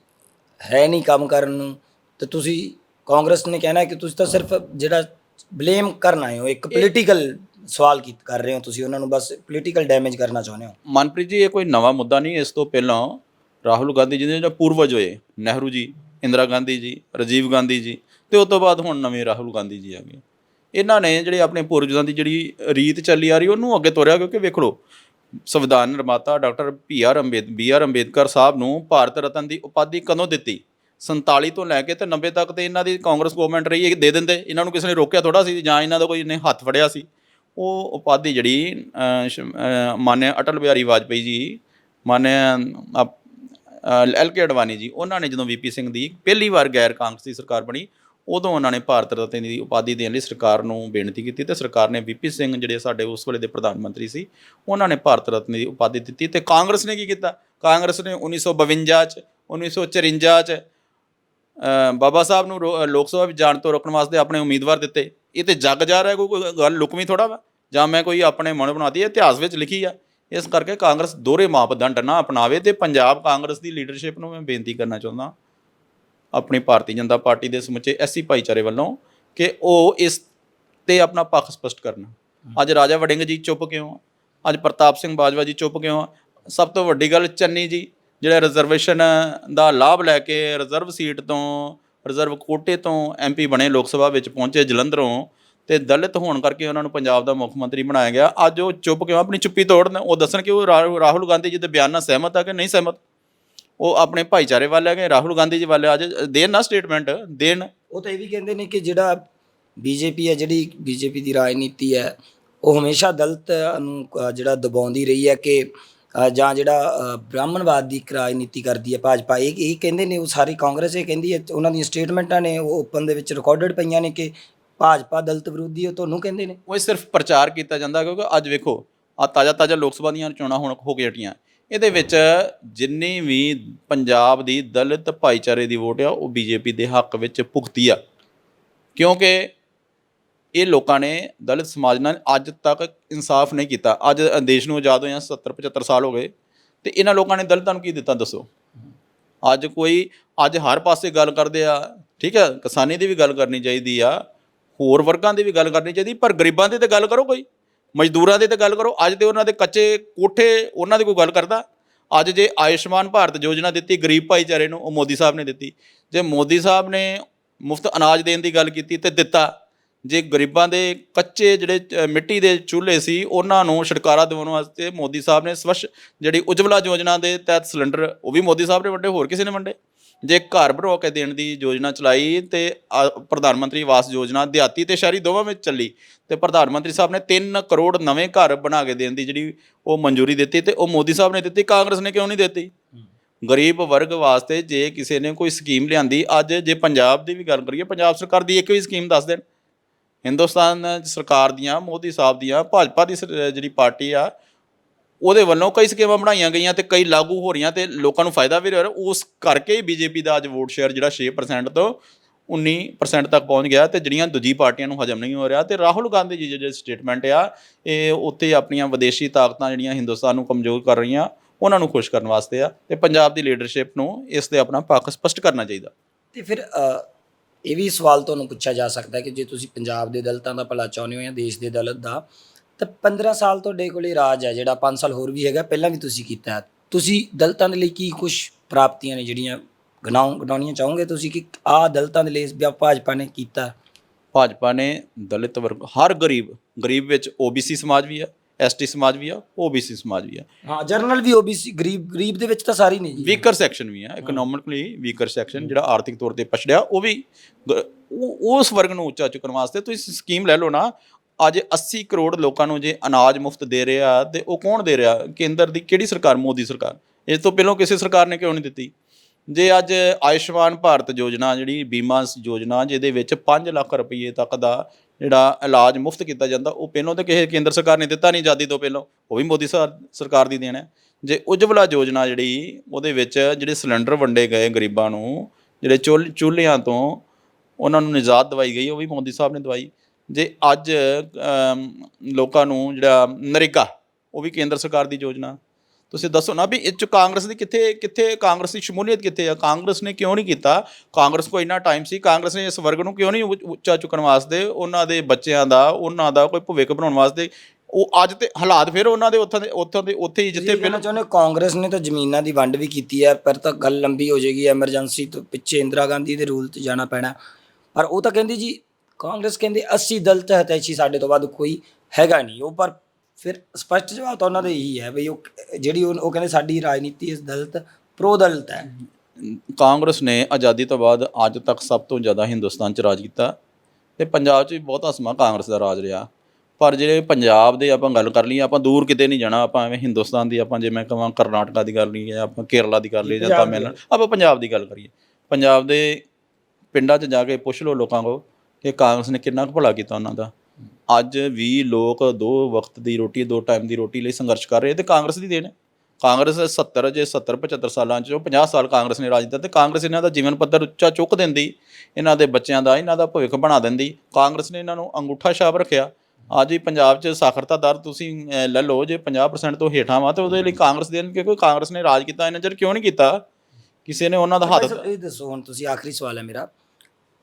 ਹੈ ਨਹੀਂ ਕੰਮ ਕਰਨ ਨੂੰ। ਤੇ ਤੁਸੀਂ ਕਾਂਗਰਸ ਨੇ ਕਹਿਣਾ ਕਿ ਤੁਸੀਂ ਤਾਂ ਸਿਰਫ ਜਿਹੜਾ ਬਲੇਮ ਕਰਨ ਆਏ ਹੋ ਇੱਕ ਪੋਲੀਟੀਕਲ ਸਵਾਲ ਕੀ ਕਰ ਰਹੇ ਹੋ ਤੁਸੀਂ ਉਹਨਾਂ ਨੂੰ ਬਸ ਪੋਲੀਟੀਕਲ ਡੈਮੇਜ ਕਰਨਾ ਚਾਹੁੰਦੇ ਹੋ? ਮਨਪ੍ਰੀਤ ਜੀ ਇਹ ਕੋਈ ਨਵਾਂ ਮੁੱਦਾ ਨਹੀਂ ਇਸ ਤੋਂ ਪਹਿਲਾਂ ਰਾਹੁਲ ਗਾਂਧੀ ਜੀ ਦੇ ਜਿਹੜੇ ਪੂਰਵਜ ਹੋਏ ਨਹਿਰੂ ਜੀ ਇੰਦਰਾ ਗਾਂਧੀ ਜੀ ਰਾਜੀਵ ਗਾਂਧੀ ਜੀ ਤੇ ਉਸ ਤੋਂ ਬਾਅਦ ਹੁਣ ਨਵੇਂ ਰਾਹੁਲ ਗਾਂਧੀ ਜੀ ਆ ਗਏ। ਇਹਨਾਂ ਨੇ ਜਿਹੜੇ ਆਪਣੇ ਪੂਰਵਜਾਂ ਦੀ ਜਿਹੜੀ ਰੀਤ ਚੱਲੀ ਆ ਰਹੀ ਉਹਨੂੰ ਅੱਗੇ ਤੋਰਿਆ ਕਿਉਂਕਿ ਵੇਖ ਲਓ ਸੰਵਿਧਾਨ ਨਿਰਮਾਤਾ ਡਾਕਟਰ ਪੀ ਆਰ ਅੰਬੇਦ ਬੀ ਆਰ ਅੰਬੇਦਕਰ ਸਾਹਿਬ ਨੂੰ ਭਾਰਤ ਰਤਨ ਦੀ ਉਪਾਧੀ ਕਦੋਂ ਦਿੱਤੀ? 47 ਤੋਂ ਲੈ ਕੇ ਤੇ 90 ਤੱਕ ਤੇ ਇਹਨਾਂ ਦੀ ਕਾਂਗਰਸ ਗਵਰਨਮੈਂਟ ਰਹੀ ਇਹ ਦੇ ਦਿੰਦੇ। ਇਹਨਾਂ ਨੂੰ ਕਿਸੇ ਨੇ ਰੋਕਿਆ ਥੋੜਾ ਸੀ ਜਾਂ ਇਹਨਾਂ ਦਾ ਕੋਈ ਨੇ ਹੱਥ ਫੜਿਆ ਸੀ। ਉਹ ਉਪਾਧੀ ਜਿਹੜੀ ਅਹ, ਮਾਨਯ ਅਟਲ ਬਿਹਾਰੀ ਵਾਜਪੇਈ ਜੀ ਮਾਨਯ ਐਲ ਕੇ ਅਡਵਾਨੀ ਜੀ, ਉਹਨਾਂ ਨੇ ਜਦੋਂ ਵੀਪੀ ਸਿੰਘ ਦੀ ਪਹਿਲੀ ਵਾਰ ਗੈਰ ਕਾਂਗਰਸ ਦੀ ਸਰਕਾਰ ਬਣੀ, ਉਦੋਂ ਉਹਨਾਂ ਨੇ ਭਾਰਤ ਰਤਨ ਦੀ ਉਪਾਧੀ ਦੇਣ ਲਈ ਸਰਕਾਰ ਨੂੰ ਬੇਨਤੀ ਕੀਤੀ ਤੇ ਸਰਕਾਰ ਨੇ ਵੀਪੀ ਸਿੰਘ ਜਿਹੜੇ ਸਾਡੇ ਉਸ ਵੇਲੇ ਦੇ ਪ੍ਰਧਾਨ ਮੰਤਰੀ ਸੀ, ਉਹਨਾਂ ਨੇ ਭਾਰਤ ਰਤਨ ਦੀ ਉਪਾਧੀ ਦਿੱਤੀ ਤੇ ਕਾਂਗਰਸ ਨੇ ਕੀ ਕੀਤਾ? ਕਾਂਗਰਸ ਨੇ 1952 ਚ 1954 ਚ ਬਾਬਾ ਸਾਹਿਬ ਨੂੰ ਰੋ- ਲੋਕ ਸਭਾ ਵਿੱਚ ਜਾਣ ਤੋਂ ਰੋਕਣ ਵਾਸਤੇ ਆਪਣੇ ਉਮੀਦਵਾਰ ਦਿੱਤੇ। ਇਹ ਤੇ ਜੱਗ ਜਾ ਰਿਹਾ, ਕੋਈ ਗੱਲ ਲੁਕਵੀਂ ਥੋੜਾ ਵਾ? ਜਾਂ ਮੈਂ ਕੋਈ ਆਪਣੇ ਮਨ ਬਣਾਤੀ ਹੈ ਇਤਿਹਾਸ ਵਿੱਚ ਲਿਖੀ ਆ। ਇਸ ਕਰਕੇ ਕਾਂਗਰਸ ਦੋਹਰੇ ਮਾਪਦੰਡ ਨਾ ਅਪਣਾਵੇ ਤੇ ਪੰਜਾਬ ਕਾਂਗਰਸ ਦੀ ਲੀਡਰਸ਼ਿਪ ਨੂੰ ਮੈਂ ਬੇਨਤੀ ਕਰਨਾ ਚਾਹੁੰਦਾ। ਆਪਣੀ ਭਾਰਤੀ ਜਨਤਾ ਪਾਰਟੀ ਦੇ ਸਮੁੱਚੇ ਐਸਸੀ ਭਾਈਚਾਰੇ ਵੱਲੋਂ ਕਿ ਉਹ ਇਸ ਤੇ ਆਪਣਾ ਪੱਖ ਸਪਸ਼ਟ ਕਰਨ। ਅੱਜ ਰਾਜਾ ਵੜਿੰਗ ਜੀ ਚੁੱਪ ਕਿਉਂ? ਆ ਅੱਜ ਪ੍ਰਤਾਪ ਸਿੰਘ ਬਾਜਵਾ ਜੀ ਚੁੱਪ ਕਿਉਂ? ਆ ਸਭ ਤੋਂ ਵੱਡੀ ਗੱਲ ਚੰਨੀ ਜੀ, ਜਿਹੜਾ ਰਿਜ਼ਰਵੇਸ਼ਨ ਦਾ ਲਾਭ ਲੈ ਕੇ ਰਿਜ਼ਰਵ ਸੀਟ ਤੋਂ ਰਿਜ਼ਰਵ ਕੋਟੇ ਤੋਂ ਐਮਪੀ ਬਣੇ ਲੋਕ ਸਭਾ ਵਿੱਚ ਪਹੁੰਚੇ ਜਲੰਧਰੋਂ ਤੇ ਦਲਿਤ ਹੋਣ ਕਰਕੇ ਉਹਨਾਂ ਨੂੰ ਪੰਜਾਬ ਦਾ ਮੁੱਖ ਮੰਤਰੀ ਬਣਾਇਆ ਗਿਆ। ਅੱਜ ਉਹ ਚੁੱਪ ਕਿਉਂ ਆਪਣੀ ਚੁੱਪੀ ਤੋੜਨ ਉਹ ਦੱਸਣ ਕਿ ਉਹ ਰਾ- ਰਾਹੁਲ ਗਾਂਧੀ ਜੀ ਦੇ ਬਿਆਨ ਨਾਲ ਸਹਿਮਤ ਆ ਕਿ ਨਹੀਂ ਸਹਿਮਤ? ਉਹ ਆਪਣੇ ਭਾਈਚਾਰੇ ਵੱਲ ਹੈਗੇ ਰਾਹੁਲ ਗਾਂਧੀ ਜੀ ਵੱਲ। ਅੱਜ ਦੇਣ ਨਾ ਸਟੇਟਮੈਂਟ ਦੇਣ। ਉਹ ਤਾਂ ਇਹ ਵੀ ਕਹਿੰਦੇ ਨੇ ਕਿ ਜਿਹੜਾ ਬੀਜੇਪੀ ਹੈ ਜਿਹੜੀ ਬੀਜੇਪੀ ਦੀ ਰਾਜਨੀਤੀ ਹੈ ਉਹ ਹਮੇਸ਼ਾ ਦਲਿਤ ਨੂੰ ਅ, ਜਿਹੜਾ ਦਬਾਉਂਦੀ ਰਹੀ ਹੈ ਕਿ ਅ, ਜਾਂ ਜਿਹੜਾ ਅ, ਬ੍ਰਾਹਮਣਵਾਦ ਦੀ ਇੱਕ ਰਾਜਨੀਤੀ ਕਰਦੀ ਹੈ ਭਾਜਪਾ। ਇਹ ਇਹ ਕਹਿੰਦੇ ਨੇ ਉਹ ਸਾਰੀ ਕਾਂਗਰਸ ਇਹ ਕਹਿੰਦੀ ਹੈ ਉਹਨਾਂ ਦੀਆਂ ਸਟੇਟਮੈਂਟਾਂ ਨੇ ਉਹ ਓਪਨ ਦੇ ਵਿੱਚ ਰਿਕਾਰਡਡ ਪਈਆਂ ਨੇ ਕਿ ਭਾਜਪਾ ਦਲਿਤ ਵਿਰੋਧੀ ਹੈ ਤੁਹਾਨੂੰ ਕਹਿੰਦੇ ਨੇ। ਉਹ ਇਹ ਸਿਰਫ ਪ੍ਰਚਾਰ ਕੀਤਾ ਜਾਂਦਾ ਕਿਉਂਕਿ ਅੱਜ ਵੇਖੋ ਆ ਤਾਜ਼ਾ ਤਾਜ਼ਾ ਲੋਕ ਸਭਾ ਦੀਆਂ ਚੋਣਾਂ ਹੁਣ ਹੋ ਕੇ ਹਟੀਆਂ। ਇਹਦੇ ਵਿੱਚ ਜਿੰਨੀ ਵੀ ਪੰਜਾਬ ਦੀ ਦਲਿਤ ਭਾਈਚਾਰੇ ਦੀ ਵੋਟ ਆ, ਉਹ ਬੀਜੇਪੀ ਦੇ ਹੱਕ ਵਿੱਚ ਭੁਗਤੀ ਆ। ਕਿਉਂਕਿ ਇਹ ਲੋਕਾਂ ਨੇ ਦਲਿਤ ਸਮਾਜ ਨਾਲ ਅੱਜ ਤੱਕ ਇਨਸਾਫ ਨਹੀਂ ਕੀਤਾ। ਅੱਜ ਦੇਸ਼ ਨੂੰ ਆਜ਼ਾਦ ਹੋਇਆ 70 75 ਸਾਲ ਹੋ ਗਏ ਤੇ ਇਹਨਾਂ ਲੋਕਾਂ ਨੇ ਦਲਿਤਾਂ ਨੂੰ ਕੀ ਦਿੱਤਾ ਦੱਸੋ? ਅੱਜ ਕੋਈ, ਅੱਜ ਹਰ ਪਾਸੇ ਗੱਲ ਕਰਦੇ ਆ, ਠੀਕ ਹੈ ਕਿਸਾਨੀ ਦੀ ਵੀ ਗੱਲ ਕਰਨੀ ਚਾਹੀਦੀ ਆ। ਹੋਰ ਵਰਗਾਂ ਦੀ ਵੀ ਗੱਲ ਕਰਨੀ ਚਾਹੀਦੀ, ਪਰ ਗਰੀਬਾਂ ਦੀ ਤੇ ਗੱਲ ਕਰੋ ਕੋਈ, ਮਜ਼ਦੂਰਾਂ ਦੀ ਤੇ ਗੱਲ ਕਰੋ, ਅੱਜ ਤੇ ਉਹਨਾਂ ਦੇ ਕੱਚੇ ਕੋਠੇ ਉਹਨਾਂ ਦੀ ਕੋਈ ਗੱਲ ਕਰਦਾ? ਅੱਜ ਜੇ ਆਯੁਸ਼ਮਾਨ ਭਾਰਤ ਯੋਜਨਾ ਦਿੱਤੀ, ਗਰੀਬ ਭਾਈਚਾਰੇ ਨੂੰ, ਉਹ ਮੋਦੀ ਸਾਹਿਬ ਨੇ ਦਿੱਤੀ। ਜੇ ਮੋਦੀ ਸਾਹਿਬ ਨੇ ਮੁਫਤ ਅਨਾਜ ਦੇਣ ਦੀ ਗੱਲ ਕੀਤੀ ਤੇ ਦਿੱਤਾ, ਜੇ ਗਰੀਬਾਂ ਦੇ ਕੱਚੇ ਜਿਹੜੇ ਮਿੱਟੀ ਦੇ ਚੁੱਲ੍ਹੇ ਸੀ, ਉਹਨਾਂ ਨੂੰ ਛੁਟਕਾਰਾ ਦਿਵਾਉਣ ਵਾਸਤੇ ਮੋਦੀ ਸਾਹਿਬ ਨੇ ਸਵੱਛ ਜਿਹੜੀ ਉਜਵਲਾ ਯੋਜਨਾ ਦੇ ਤਹਿਤ ਸਿਲੰਡਰ, ਉਹ ਵੀ ਮੋਦੀ ਸਾਹਿਬ ਨੇ ਵੰਡੇ, ਹੋਰ ਕਿਸੇ ਨੇ ਵੰਡੇ? ਜੇ ਘਰ ਬਣਵਾ ਕੇ ਦੇਣ ਦੀ ਯੋਜਨਾ ਚਲਾਈ ਤੇ ਅ, ਪ੍ਰਧਾਨ ਮੰਤਰੀ ਆਵਾਸ ਯੋਜਨਾ ਦਿਹਾਤੀ ਤੇ ਸ਼ਹਿਰੀ ਦੋਵਾਂ ਵਿੱਚ ਚੱਲੀ ਤੇ ਪ੍ਰਧਾਨ ਮੰਤਰੀ ਸਾਹਿਬ ਨੇ 3 ਕਰੋੜ ਨਵੇਂ ਘਰ ਬਣਾ ਕੇ ਦੇਣ ਦੀ ਜਿਹੜੀ ਉਹ ਮਨਜ਼ੂਰੀ ਦਿੱਤੀ ਤੇ ਉਹ ਮੋਦੀ ਸਾਹਿਬ ਨੇ ਦਿੱਤੀ ਕਾਂਗਰਸ ਨੇ ਕਿਉਂ ਨਹੀਂ ਦਿੱਤੀ? ਗਰੀਬ ਵਰਗ ਵਾਸਤੇ ਜੇ ਕਿਸੇ ਨੇ ਕੋਈ ਸਕੀਮ ਲਿਆਂਦੀ ਅੱਜ ਜੇ ਪੰਜਾਬ ਦੀ ਵੀ ਗੱਲ ਕਰੀਏ ਪੰਜਾਬ ਸਰਕਾਰ ਦੀ ਇੱਕ ਵੀ ਸਕੀਮ ਦੱਸ ਦੇਣ। ਹਿੰਦੁਸਤਾਨ ਸਰਕਾਰ ਦੀਆਂ ਮੋਦੀ ਸਾਹਿਬ ਦੀਆਂ ਭਾਜਪਾ ਦੀ ਸਰ- ਜਿਹੜੀ ਪਾਰਟੀ ਆ ਉਹਦੇ ਵੱਲੋਂ ਕਈ ਸਕੀਮਾਂ ਬਣਾਈਆਂ ਗਈਆਂ ਤੇ ਕਈ ਲਾਗੂ ਹੋ ਰਹੀਆਂ ਤੇ ਲੋਕਾਂ ਨੂੰ ਫਾਇਦਾ ਵੀ ਹੋ ਰਿਹਾ। ਉਸ ਕਰਕੇ ਹੀ ਬੀਜੇਪੀ ਦਾ ਅੱਜ ਵੋਟ ਸ਼ੇਅਰ ਜਿਹੜਾ 6% ਤੋਂ 19% ਤੱਕ ਪਹੁੰਚ ਗਿਆ ਤੇ ਜਿਹੜੀਆਂ ਦੂਜੀ ਪਾਰਟੀਆਂ ਨੂੰ ਹਜਮ ਨਹੀਂ ਹੋ ਰਿਹਾ ਤੇ ਰਾਹੁਲ ਗਾਂਧੀ ਜੀ ਜਿਹੜੇ ਸਟੇਟਮੈਂਟ ਆ, ਇਹ ਉੱਥੇ ਆਪਣੀਆਂ ਵਿਦੇਸ਼ੀ ਤਾਕਤਾਂ ਜਿਹੜੀਆਂ ਹਿੰਦੁਸਤਾਨ ਨੂੰ ਕਮਜ਼ੋਰ ਕਰ ਰਹੀਆਂ, ਉਹਨਾਂ ਨੂੰ ਖੁਸ਼ ਕਰਨ ਵਾਸਤੇ ਆ ਤੇ ਪੰਜਾਬ ਦੀ ਲੀਡਰਸ਼ਿਪ ਨੂੰ ਇਸ ਤੇ ਆਪਣਾ ਪੱਖ ਸਪਸ਼ਟ ਕਰਨਾ ਚਾਹੀਦਾ। ਤੇ ਫਿਰ ਇਹ ਵੀ ਸਵਾਲ ਤੁਹਾਨੂੰ ਪੁੱਛਿਆ ਜਾ ਸਕਦਾ ਹੈ ਕਿ ਜੇ ਤੁਸੀਂ ਪੰਜਾਬ ਦੇ ਦਲਿਤਾਂ ਦਾ ਭਲਾ ਚਾਹੁੰਦੇ ਹੋ ਜਾਂ ਦੇਸ਼ ਦੇ ਦਲਿਤ ਦਾ ਤਾਂ 15 ਸਾਲ ਤੁਹਾਡੇ ਕੋਲੇ ਰਾਜ ਹੈ ਜਿਹੜਾ 5 ਸਾਲ ਹੋਰ ਵੀ ਹੈਗਾ ਪਹਿਲਾਂ ਵੀ ਤੁਸੀਂ ਕੀਤਾ। ਤੁਸੀਂ ਦਲਿਤਾਂ ਦੇ ਲਈ ਕੀ ਕੁਝ ਪ੍ਰਾਪਤੀਆਂ ਨੇ ਜਿਹੜੀਆਂ ਗਨਾਉ ਗਨਾਉਣੀਆਂ ਚਾਹੋਗੇ ਤੁਸੀਂ ਕਿ ਆਹ ਦਲਿਤਾਂ ਦੇ ਲਈ ਭਾਜਪਾ ਨੇ ਕੀਤਾ? ਭਾਜਪਾ ਨੇ ਦਲਿਤ ਵਰਗ ਹਰ ਗਰੀਬ ਗਰੀਬ ਵਿੱਚ ਓਬੀਸੀ ਸਮਾਜ ਵੀ ਆ ਐਸਟੀ ਸਮਾਜ ਵੀ ਆ ਓਬੀਸੀ ਸਮਾਜ ਵੀ ਆ। ਹਾਂ ਜਰਨਲ ਵੀ ਓਬੀਸੀ ਗਰੀਬ ਗਰੀਬ ਦੇ ਵਿੱਚ ਤਾਂ ਸਾਰੇ ਨਹੀਂ ਜੀ। ਵੀਕਰ ਸੈਕਸ਼ਨ ਵੀ ਆ ਇਕਨੋਮਿਕਲੀ ਵੀਕਰ ਸੈਕਸ਼ਨ ਜਿਹੜਾ ਆਰਥਿਕ ਤੌਰ ਤੇ ਪਛੜਿਆ ਉਹ ਵੀ ਉਸ ਵਰਗ ਨੂੰ ਉੱਚਾ ਚੁੱਕਣ ਵਾਸਤੇ ਤੁਸੀਂ ਸਕੀਮ ਲੈ ਲਓ ਨਾ ਅੱਜ 80 ਕਰੋੜ ਲੋਕਾਂ ਨੂੰ ਜੇ ਅਨਾਜ ਮੁਫਤ ਦੇ ਰਿਹਾ ਤੇ ਉਹ ਕੌਣ ਦੇ ਰਿਹਾ? ਕੇਂਦਰ ਦੀ ਕਿਹੜੀ ਸਰਕਾਰ? ਮੋਦੀ ਸਰਕਾਰ। ਇਸ ਤੋਂ ਪਹਿਲਾਂ ਕਿਸੇ ਸਰਕਾਰ ਨੇ ਕਿਉਂ ਨਹੀਂ ਦਿੱਤੀ? ਜੇ ਅੱਜ ਆਯੁਸ਼ਮਾਨ ਭਾਰਤ ਯੋਜਨਾ, ਜਿਹੜੀ ਬੀਮਾ ਯੋਜਨਾ, ਜਿਹਦੇ ਵਿੱਚ 5 ਲੱਖ ਰੁਪਏ ਤੱਕ ਦਾ ਜਿਹੜਾ ਇਲਾਜ ਮੁਫਤ ਕੀਤਾ ਜਾਂਦਾ, ਉਹ ਪਹਿਲਾਂ ਤਾਂ ਕਿਸੇ ਕੇਂਦਰ ਸਰਕਾਰ ਨੇ ਦਿੱਤਾ ਨਹੀਂ, ਆਜ਼ਾਦੀ ਤੋਂ ਪਹਿਲਾਂ। ਉਹ ਵੀ ਮੋਦੀ ਸਰ- ਸਰਕਾਰ ਦੀ ਦੇਣ ਹੈ। ਜੇ ਉਜਵਲਾ ਯੋਜਨਾ ਜਿਹੜੀ, ਉਹਦੇ ਵਿੱਚ ਜਿਹੜੇ ਸਿਲੰਡਰ ਵੰਡੇ ਗਏ ਗਰੀਬਾਂ ਨੂੰ, ਜਿਹੜੇ ਚੁੱਲ੍ਹ ਚੁੱਲ੍ਹਿਆਂ ਤੋਂ, ਉਹਨਾਂ ਨੂੰ ਨਿਜਾਤ ਦਵਾਈ ਗਈ, ਉਹ ਵੀ ਮੋਦੀ ਸਾਹਿਬ ਨੇ ਦਵਾਈ। ਜੇ ਅੱਜ ਲੋਕਾਂ ਨੂੰ ਜਿਹੜਾ ਨਰੇਗਾ ਉਹ ਵੀ ਕੇਂਦਰ ਸਰਕਾਰ ਦੀ ਯੋਜਨਾ। ਤੁਸੀਂ ਦੱਸੋ ਨਾ ਵੀ ਇਹ ਚ ਕਾਂਗਰਸ ਦੀ ਕਿੱਥੇ ਕਿੱਥੇ ਕਾਂਗਰਸ ਦੀ ਸ਼ਮੂਲੀਅਤ ਕਿੱਥੇ ਆ? ਕਾਂਗਰਸ ਨੇ ਕਿਉਂ ਨਹੀਂ ਕੀਤਾ? ਕਾਂਗਰਸ ਕੋਲ ਇੰਨਾ ਟਾਈਮ ਸੀ? ਕਾਂਗਰਸ ਨੇ ਇਸ ਵਰਗ ਨੂੰ ਕਿਉਂ ਨਹੀਂ ਉੱਚ- ਚੁੱਕਣ ਵਾਸਤੇ ਉਹਨਾਂ ਦੇ ਬੱਚਿਆਂ ਦਾ ਉਹਨਾਂ ਦਾ ਕੋਈ ਭਵਿੱਖ ਬਣਾਉਣ ਵਾਸਤੇ ਉਹ ਅੱਜ ਤੇ ਹਾਲਾਤ ਫਿਰ ਉਹਨਾਂ ਦੇ ਉੱਥੋਂ ਦੇ ਉੱਥੋਂ ਦੇ ਉੱਥੇ ਹੀ ਜਿੱਥੇ ਪਹਿਲਾਂ ਚਾਹੁੰਦੇ ਕਾਂਗਰਸ ਨੇ ਤਾਂ ਜ਼ਮੀਨਾਂ ਦੀ ਵੰਡ ਵੀ ਕੀਤੀ ਹੈ ਪਰ ਤਾਂ ਗੱਲ ਲੰਬੀ ਹੋ ਜਾਏਗੀ ਐਮਰਜੈਂਸੀ ਤੋਂ ਪਿੱਛੇ ਇੰਦਰਾ ਗਾਂਧੀ ਦੇ ਰੂਲ 'ਚ ਜਾਣਾ ਪੈਣਾ। ਪਰ ਉਹ ਤਾਂ ਕਹਿੰਦੀ ਜੀ ਕਾਂਗਰਸ ਕਹਿੰਦੇ 80 ਦਲਿਤ ਹਤੈਸ਼ੀ ਸਾਡੇ ਤੋਂ ਵੱਧ ਕੋਈ ਹੈਗਾ ਨਹੀਂ। ਉਹ ਪਰ ਫਿਰ ਸਪਸ਼ਟ ਜਵਾਬ ਤਾਂ ਉਹਨਾਂ ਦਾ ਇਹੀ ਹੈ ਬਈ ਉਹ ਜਿਹੜੀ ਉਹ ਉਹ ਕਹਿੰਦੇ ਸਾਡੀ ਰਾਜਨੀਤੀ ਇਸ ਦਲਿਤ ਪ੍ਰੋ ਦਲਿਤ ਹੈ। ਕਾਂਗਰਸ ਨੇ ਆਜ਼ਾਦੀ ਤੋਂ ਬਾਅਦ ਅੱਜ ਤੱਕ ਸਭ ਤੋਂ ਜ਼ਿਆਦਾ ਹਿੰਦੁਸਤਾਨ 'ਚ ਰਾਜ ਕੀਤਾ ਤੇ ਪੰਜਾਬ 'ਚ ਵੀ ਬਹੁਤਾ ਸਮਾਂ ਕਾਂਗਰਸ ਦਾ ਰਾਜ ਰਿਹਾ। ਪਰ ਜਿਹੜੇ ਪੰਜਾਬ ਦੇ ਆਪਾਂ ਗੱਲ ਕਰ ਲਈਏ ਆਪਾਂ ਦੂਰ ਕਿਤੇ ਨਹੀਂ ਜਾਣਾ ਆਪਾਂ ਐਵੇਂ ਹਿੰਦੁਸਤਾਨ ਦੀ ਆਪਾਂ ਜੇ ਮੈਂ ਕਹਾਂ ਕਰਨਾਟਕਾ ਦੀ ਕਰ ਲਈਏ ਆਪਾਂ ਕੇਰਲਾ ਦੀ ਕਰ ਲਈਏ ਜਾਂ ਤਾਮਿਲਨਾਡੂ ਆਪਾਂ ਪੰਜਾਬ ਦੀ ਗੱਲ ਕਰੀਏ। ਪੰਜਾਬ ਦੇ ਪਿੰਡਾਂ 'ਚ ਜਾ ਕੇ ਪੁੱਛ ਲਓ ਲੋਕਾਂ ਕੋ ਕਿ ਕਾਂਗਰਸ ਨੇ ਕਿੰਨਾ ਕੁ ਭਲਾ ਕੀਤਾ ਉਹਨਾਂ ਦਾ? ਅੱਜ ਵੀ ਲੋਕ ਦੋ ਵਕਤ ਦੀ ਰੋਟੀ ਦੋ ਟਾਈਮ ਦੀ ਰੋਟੀ ਲਈ ਸੰਘਰਸ਼ ਕਰ ਰਹੇ ਤੇ ਕਾਂਗਰਸ ਦੀ ਦੇਣ ਹੈ। ਕਾਂਗਰਸ 70 ਜੇ 70 75 ਸਾਲਾਂ ਚ 50 ਸਾਲ ਕਾਂਗਰਸ ਨੇ ਰਾਜ ਕੀਤਾ ਤੇ ਕਾਂਗਰਸ ਇਹਨਾਂ ਦਾ ਜੀਵਨ ਪੱਧਰ ਉੱਚਾ ਚੁੱਕ ਦਿੰਦੀ ਇਹਨਾਂ ਦੇ ਬੱਚਿਆਂ ਦਾ ਇਹਨਾਂ ਦਾ ਭਵਿੱਖ ਬਣਾ ਦਿੰਦੀ। ਕਾਂਗਰਸ ਨੇ ਇਹਨਾਂ ਨੂੰ ਅੰਗੂਠਾ ਛਾਪ ਰੱਖਿਆ। ਅੱਜ ਵੀ ਪੰਜਾਬ 'ਚ ਸਾਖਰਤਾ ਦਰ ਤੁਸੀਂ ਲੈ ਲਓ ਜੇ 50% ਤੋਂ ਹੇਠਾਂ ਵਾ ਤੇ ਉਹਦੇ ਲਈ ਕਾਂਗਰਸ ਦੇਣ ਕਿਉਂਕਿ ਕਾਂਗਰਸ ਨੇ ਰਾਜ ਕੀਤਾ ਇਹਨਾਂ ਚਿਰ ਕਿਉਂ ਨਹੀਂ ਕੀਤਾ? ਕਿਸੇ ਨੇ ਉਹਨਾਂ ਦਾ ਹੱਥ ਇਹ ਦੱਸੋ ਹੁਣ ਤੁਸੀਂ ਆਖਰੀ ਸਵਾਲ ਹੈ ਮੇਰਾ।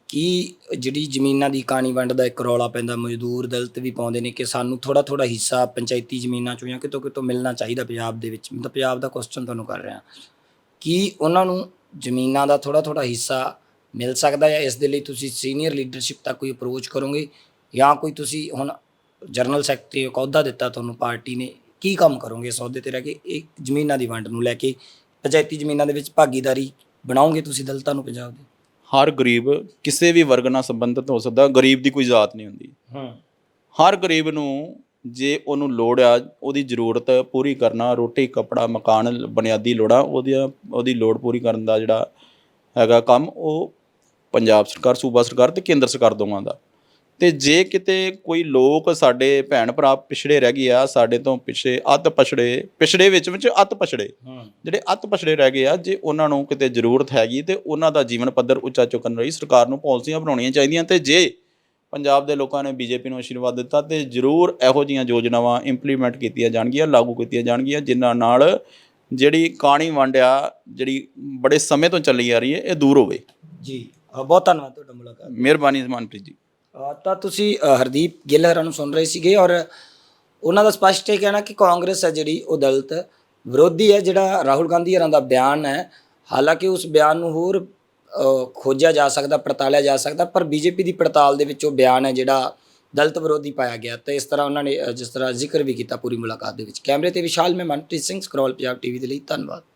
ਕਿ ਜਿਹੜੀ ਜ਼ਮੀਨਾਂ ਦੀ ਕਾਣੀ ਵੰਡ ਦਾ ਇੱਕ ਰੌਲਾ ਪੈਂਦਾ, ਮਜ਼ਦੂਰ ਦਲਿਤ ਵੀ ਪਾਉਂਦੇ ਨੇ ਕਿ ਸਾਨੂੰ ਥੋੜਾ ਥੋੜਾ ਹਿੱਸਾ ਪੰਚਾਇਤੀ ਜ਼ਮੀਨਾਂ ਚੋਂ ਜਾਂ ਕਿਤੋਂ ਕਿਤੋਂ ਮਿਲਣਾ ਚਾਹੀਦਾ ਪੰਜਾਬ ਦੇ ਵਿੱਚ? ਮੈਂ ਤਾਂ ਪੰਜਾਬ ਦਾ ਕੁਐਸਚਨ ਤੁਹਾਨੂੰ ਕਰ ਰਿਹਾ। ਕਿ ਉਹਨਾਂ ਨੂੰ ਜ਼ਮੀਨਾਂ ਦਾ ਥੋੜਾ ਥੋੜਾ ਹਿੱਸਾ ਮਿਲ ਸਕਦਾ ਹੈ ਇਸ ਦੇ ਲਈ ਤੁਸੀਂ ਸੀਨੀਅਰ ਲੀਡਰਸ਼ਿਪ ਤੱਕ ਕੋਈ ਅਪਰੋਚ ਕਰੋਗੇ? ਜਾਂ ਕੋਈ ਤੁਸੀਂ ਹੁਣ ਜਨਰਲ ਸੈਕਟਰੀ ਅਹੁਦਾ ਦਿੱਤਾ ਤੁਹਾਨੂੰ, ਪਾਰਟੀ ਨੇ, ਕੀ ਕੰਮ ਕਰੋਗੇ ਇਸ ਅਹੁਦੇ ਤੇ ਰਹਿ ਕੇ? ਇਹ ਜ਼ਮੀਨਾਂ ਦੀ ਵੰਡ ਨੂੰ ਲੈ ਕੇ ਪੰਚਾਇਤੀ ਜ਼ਮੀਨਾਂ ਦੇ ਵਿੱਚ ਭਾਗੀਦਾਰੀ ਬਣਾਓਗੇ ਤੁਸੀਂ ਦਲਤਾਂ ਨੂੰ ਪੰਜਾਬ ਦੇ? ਹਰ ਗਰੀਬ ਕਿਸੇ ਵੀ ਵਰਗ ਨਾਲ ਸੰਬੰਧਿਤ ਹੋ ਸਕਦਾ ਗਰੀਬ ਦੀ ਕੋਈ ਜ਼ਾਤ ਨਹੀਂ ਹੁੰਦੀ। ਹਾਂ। ਹਰ ਗਰੀਬ ਨੂੰ ਜੇ ਉਹਨੂੰ ਲੋੜ ਆ ਉਹਦੀ ਜ਼ਰੂਰਤ ਪੂਰੀ ਕਰਨਾ ਰੋਟੀ ਕਪੜਾ ਮਕਾਨ ਬੁਨਿਆਦੀ ਲੋੜਾਂ ਉਹਦੀਆਂ ਉਹਦੀ ਲੋੜ ਪੂਰੀ ਕਰਨ ਦਾ ਜਿਹੜਾ ਹੈਗਾ ਕੰਮ ਉਹ ਪੰਜਾਬ ਸਰਕਾਰ ਸੂਬਾ ਸਰਕਾਰ ਤੇ ਕੇਂਦਰ ਸਰਕਾਰ ਦੋਵਾਂ ਦਾ। ਤੇ ਜੇ ਕਿਤੇ ਕੋਈ ਲੋਕ ਸਾਡੇ ਭੈਣ ਭਰਾ ਪਿਛੜੇ ਰਹਿ ਗਏ ਆ ਸਾਡੇ ਤੋਂ ਪਿਛੇ ਅੱਤ ਪਛੜੇ ਪਿਛੜੇ ਵਿੱਚ ਵਿੱਚ ਅੱਤ ਪਛੜੇ ਜਿਹੜੇ ਅੱਤ ਪਛੜੇ ਰਹਿ ਗਏ ਆ ਜੇ ਉਹਨਾਂ ਨੂੰ ਕਿਤੇ ਜ਼ਰੂਰਤ ਹੈਗੀ ਤੇ ਉਹਨਾਂ ਦਾ ਜੀਵਨ ਪੱਧਰ ਉੱਚਾ ਚੁੱਕਣ ਲਈ ਸਰਕਾਰ ਨੂੰ ਪਾਲਿਸੀਆਂ ਬਣਾਉਣੀਆਂ ਚਾਹੀਦੀਆਂ ਤੇ ਜੇ ਪੰਜਾਬ ਦੇ ਲੋਕਾਂ ਨੇ ਬੀਜੇਪੀ ਨੂੰ ਆਸ਼ੀਰਵਾਦ ਦਿੱਤਾ ਤੇ ਜ਼ਰੂਰ ਇਹੋ ਜਿਹੀਆਂ ਯੋਜਨਾਵਾਂ ਇੰਪਲੀਮੈਂਟ ਕੀਤੀਆਂ ਜਾਣਗੀਆਂ ਲਾਗੂ ਕੀਤੀਆਂ ਜਾਣਗੀਆਂ ਜਿਨ੍ਹਾਂ ਨਾਲ ਜਿਹੜੀ ਕਾਣੀ ਵੰਡ ਆ ਜਿਹੜੀ ਬੜੇ ਸਮੇਂ ਤੋਂ ਚੱਲੀ ਆ ਰਹੀ ਹੈ ਇਹ ਦੂਰ ਹੋਵੇ। ਜੀ ਬਹੁਤ ਧੰਨਵਾਦ ਤੁਹਾਡਾ ਮੁਲਾਕਾਤ। ਮਿਹਰਬਾਨੀ ਮਨਪ੍ਰੀਤ ਜੀ। ਤਾਂ ਤੁਸੀਂ ਅ, ਹਰਦੀਪ ਗਿੱਲ ਹਰਾਂ ਨੂੰ ਸੁਣ ਰਹੇ ਸੀਗੇ ਔਰ ਉਹਨਾਂ ਦਾ ਸਪਸ਼ਟ ਇਹ ਕਹਿਣਾ ਕਿ ਕਾਂਗਰਸ ਹੈ ਜਿਹੜੀ ਉਹ ਦਲਿਤ ਵਿਰੋਧੀ ਹੈ ਜਿਹੜਾ ਰਾਹੁਲ ਗਾਂਧੀ ਹਰਾਂ ਦਾ ਬਿਆਨ ਹੈ। ਹਾਲਾਂਕਿ ਉਸ ਬਿਆਨ ਨੂੰ ਹੋਰ ਅ, ਖੋਜਿਆ ਜਾ ਸਕਦਾ ਪੜਤਾਲਿਆ ਜਾ ਸਕਦਾ ਪਰ ਬੀਜੇਪੀ ਦੀ ਪੜਤਾਲ ਦੇ ਵਿੱਚ ਉਹ ਬਿਆਨ ਹੈ ਜਿਹੜਾ ਦਲਿਤ ਵਿਰੋਧੀ ਪਾਇਆ ਗਿਆ। ਤੇ ਇਸ ਤਰ੍ਹਾਂ ਉਹਨਾਂ ਨੇ ਅ, ਜਿਸ ਤਰ੍ਹਾਂ ਜ਼ਿਕਰ ਵੀ ਕੀਤਾ ਪੂਰੀ ਮੁਲਾਕਾਤ ਦੇ ਵਿੱਚ। ਕੈਮਰੇ ਤੇ ਵਿਸ਼ਾਲ ਮੈਂ ਮਨਪ੍ਰੀਤ ਸਿੰਘ ਸਕਰੋਲ ਪੰਜਾਬ ਟੀਵੀ ਦੇ ਲਈ ਧੰਨਵਾਦ।